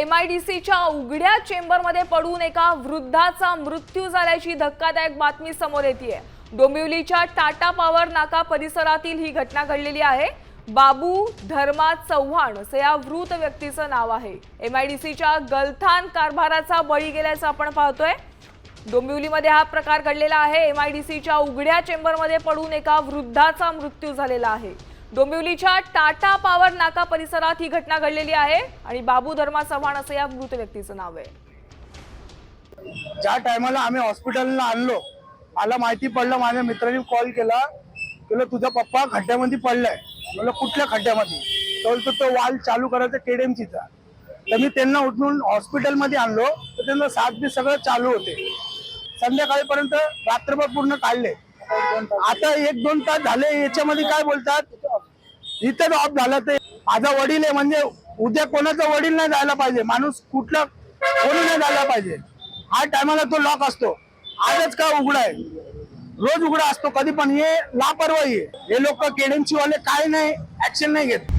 M I D सीच्या उघड्या चेंबरमध्ये पडून एका वृद्धाचा मृत्यू झाल्याची धक्कादायक बातमी समोर येते डोंबिवलीच्या टाटा पॉवर नाका परिसरातील ही घटना घडलेली आहे. बाबू धर्मा चव्हाण असं या वृद्ध व्यक्तीचं नाव आहे. एम आय डी सीच्या गलथान कारभाराचा बळी गेल्याचं आपण पाहतोय. डोंबिवलीमध्ये हा प्रकार घडलेला आहे. एम आय डी सीच्या उघड्या चेंबरमध्ये पडून एका वृद्धाचा मृत्यू झालेला आहे. डोंबिवलीच्या टाटा पॉवर नाका परिसरात ही घटना घडलेली आहे आणि बाबू धर्मा चव्हाण असं या मृत व्यक्तीचं नाव आहे. ज्या टायमाला आम्ही हॉस्पिटलला आणलो मला माहिती पडलं माझ्या मित्राने कॉल. केला तुला तुझा पप्पा खड्ड्यामध्ये पडलाय. म्हणलं कुठल्या खड्ड्यामध्ये? तर बोलतो तो वाल चालू करायचा केडीएमसीचा. तर मी त्यांना उठून हॉस्पिटलमध्ये आणलो. तर त्यांना सात दिवस सगळं चालू होते. संध्याकाळपर्यंत रात्रभर पूर्ण काढले. आता एक दोन तास झाले याच्यामध्ये काय बोलतात? इथं ऑफ झालं ते. माझा वडील आहे म्हणजे उद्या कोणाचा वडील नाही जायला पाहिजे. माणूस कुठला कोणी नाही जायला पाहिजे. हा टायमाला तो लॉक असतो. आजच का उघडा आहे? रोज उघडा असतो कधी पण. हे लापरवाही आहे. हे लोक केडेन्सी वाले काय नाही ऍक्शन नाही घेत.